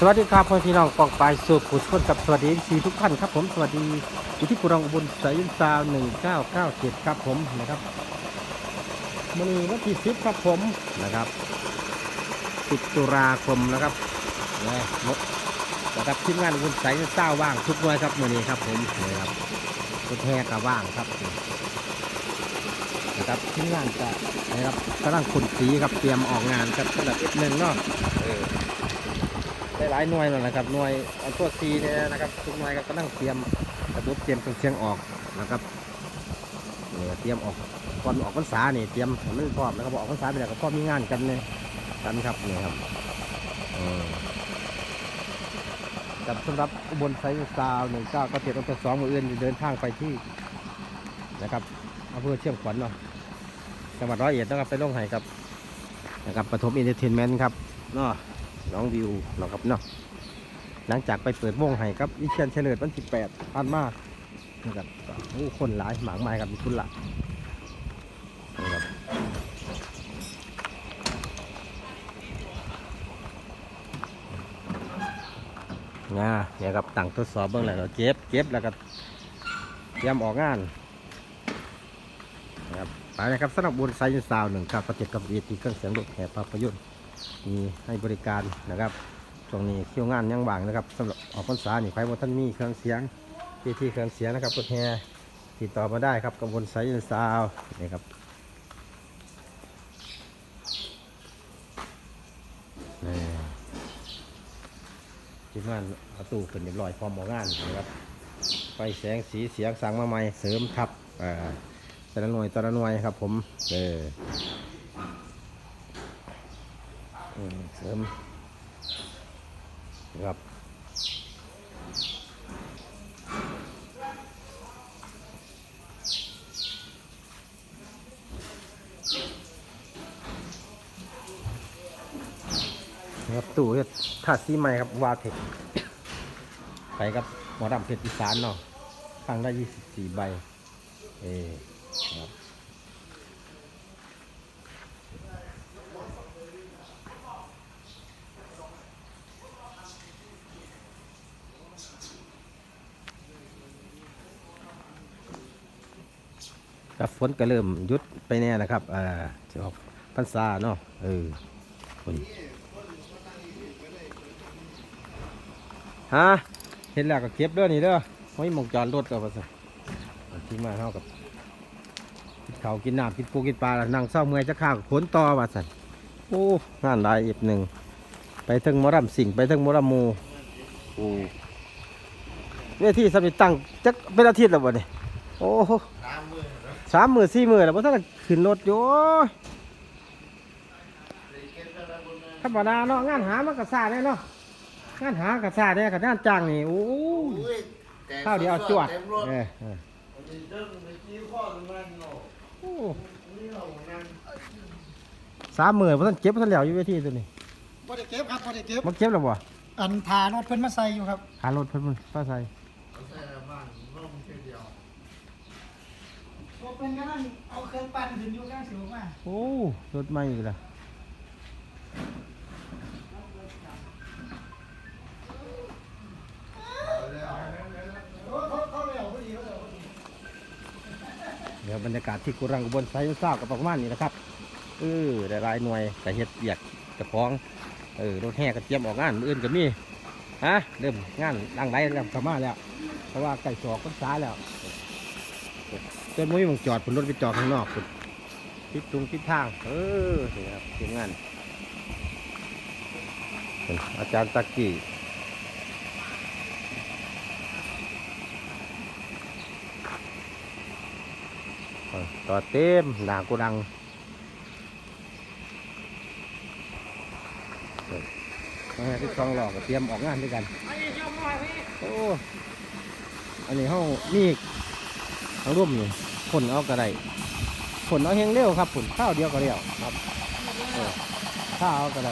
สวัสดีครับพ่อพี่น้องกองปลายสุขุชนกับสวัสดีสีทุกท่านครับผมสวัสดีอยู่ที่ปุรังอุบลสายยินซาวหนึ่งเก้าเก้าเจ็ดครับผมนะครับมือวันที่สิบครับผมนะครับสิบตุลาคมนะครับนะมดนะครับทีมงานอุบลสายยินซาวว่างทุกหน่วยครับมือนี้ครับผมนะครับรถแห่ก็ว่างครับนะครับทีมงานจะนะครับกำลังขนสีครับเตรียมออกงานครับสำหรับเอฟหนึ่งเนาะ หลายหน่วยแล้วนะครับหน่วยเอาตัวซีเนี่ยนะครับทุกหน่วยก็กำลังเตรียมระบบเตรียมเครื่องเสียงออกนะครับเนี่ยเตรียมออกก่อนออกพรรษาเนี่ยเตรียมมันพร้อมนะครับออกพรรษาไปแล้วก็พร้อมมีงานกันเนี่ยกันครับนี่ครับกับสำหรับอุบลไซส์ซาวหนึ่งเก้าก็เจ็ดตั้งแต่สองมืออื่นเดินทางไปที่นะครับอำเภอเชียงขวัญเนาะจังหวัดร้อยเอ็ดนะครับไปลงไห้กับนะครับปฐมอินเตอร์เทนเมนต์ครับเนาะ น้องวิวนะครับเนาะหลังจากไปเปิดวงไห้ครับวิเชียนเฉลิมวันที่แปดพันมากนะครับโอ้คนหลายหมากไม้ครับมีคุณละนะครับเนี่ยครับตั้งทดสอบเบื้องหลังเราเก็บเก็บแล้วก็เตรียมออกงานนะครับไปนะครับสำหรับบุญไซน์ซาวหนึ่งกับประเจ็ดกับเวทีเครื่องเสียงรถแห่ภาพยนตร์ มีให้บริการนะครับช่วงนี้คิวงานยังว่างนะครับสำหรับออกพรรษานี่ใครว่าท่านมีเครื่องเสียงที่ที่เครื่องเสียงนะครับรถแห่ติดต่อมาได้ครับกับวนไซน์ซาวนี่ครับนี่ทีมงานประตูขึ้นเรียบร้อยพร้อมออกงานนะครับไฟแสงสีเสียงสั่งมาใหม่เสริมทับอ่าแต่ละหน่วยแต่ละหน่วยครับผมเออ เสริมครับครับตู้เฮ็ดซีใหม่ครับวาเทคไปกับหมอดำเพชรอีสานเนาะฟังได้ 24 ใบ เอครับ ครับฝนก็เริ่มยุดไปแน่นะครับอ่าจะออกพรรษาเนาะเออฝนฮะเห็นแล้วก็เก็บเด้อนี่เด้อไม่มองจอดรถกับภาษาที่มาเท่ากับกินข้ากินน้ำกินปูกินปลาแล้วนั่งเศร้าเมื่อยจะข้าวขนต่อว่าสันโอ้งานลายอีกหนึ่งไปถึงมอรำสิงไปถึงมอรำหมูโอ้เวทีสมิตั้งจักเป็นอาทิตย์แล้วบ่เนี่ยโอ้โห สามหมื่นสี่หมื่นแล้วพอท่านได้ขึ้นรถอยู่ธรรมดาเนาะงานหามันก็ซาได้เนาะงานหาก็ซาได้กับงานจ้างนี่โอ้ยข้าวเดียวจวดเออเออโอ้สามหมื่นพอท่านเก็บพอท่านเหลียวอยู่เวทีตัวนี้บ่ได้เก็บครับบ่ได้เก็บมันเก็บแล้วบ่อันพารถเพิ่นมาใส่อยู่ครับหารถเพิ่นมันป้าใส่ รถเพิ่นกำลังเอาเครื่องปั่นขึ้นอยู่กลางสิวมาโอ้รถใหม่อีกล้วรถรถเขาเร็วพอเดี๋ยวบรรยากาศที่กุรังอุบลไซน์ซ่ากับประมาณนี้นะครับเออได้หลายหน่วยแต่เฮ็ดเบียกเจะคล้องเออรถแห่ก็เตรียมออกงานมื้ออื่นก็มีฮะเริ่มงานดังไรแล้วเข้ามาแล้ว เพราะว่าไก่สอกก็ซ้ายแล้ว จนมุ้ยมึงจอดผลรถไปจอดข้างนอกพุ่นทิศตรงทิศทาง เออนี่ครับทีมงานอาจารย์ตะกี้ต่อเต็มหนากูดังเออมาให้ที่สองหลอกเตรียมออกงานด้วยกัน โอ้ อันนี้เขามีทางร่วมนี่ ผลเอากระไดผลเอาเฮงเร็วครับผลข้าวเดียวก็เร็วครับข้าวเอากระได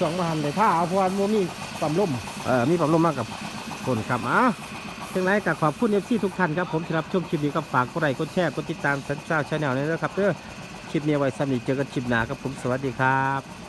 สองมาหันเลยผ้าเอาพราะว่าโมมีปั๊มลมเออมีปั๊มลมมากกับผลครับอะถึงไรกับขอบคุณเอฟซีทุกท่านครับผมที่รับชมคลิปนี้ก็ฝากกดไลค์กดแชร์กดติดตามสัญชาติชาแนลนี้นะครับเด้อคลิปนี้ไว้สำหรับเจอกันคลิปหน้าครับผมสวัสดีครับ